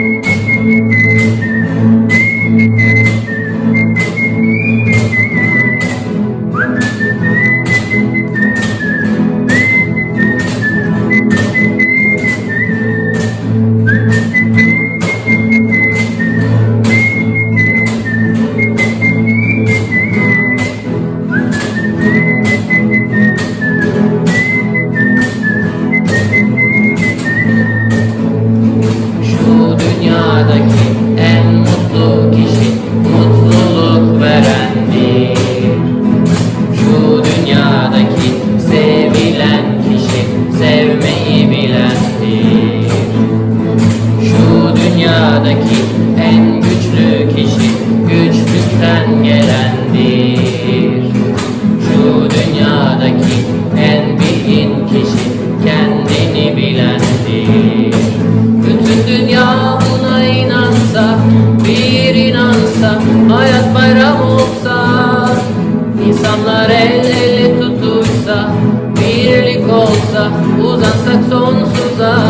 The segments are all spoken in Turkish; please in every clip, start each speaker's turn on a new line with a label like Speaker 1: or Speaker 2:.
Speaker 1: Thank you. Dünyadaki en güçlü kişi güçlükten gelendir. Şu dünyadaki en bilgin kişi kendini bilendir. Bütün dünya buna inansa, bir inansa, hayat bayram olsa, insanlar el ele tutuşsa, birlik olsa, uzansak sonsuza.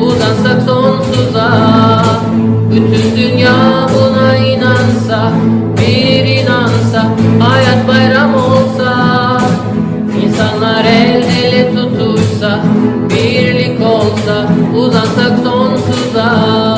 Speaker 1: uzansak sonsuza Bütün dünya buna inansa bir inansa hayat bayram olsa insanlar el ele tutuşsa birlik olsa uzansak sonsuza.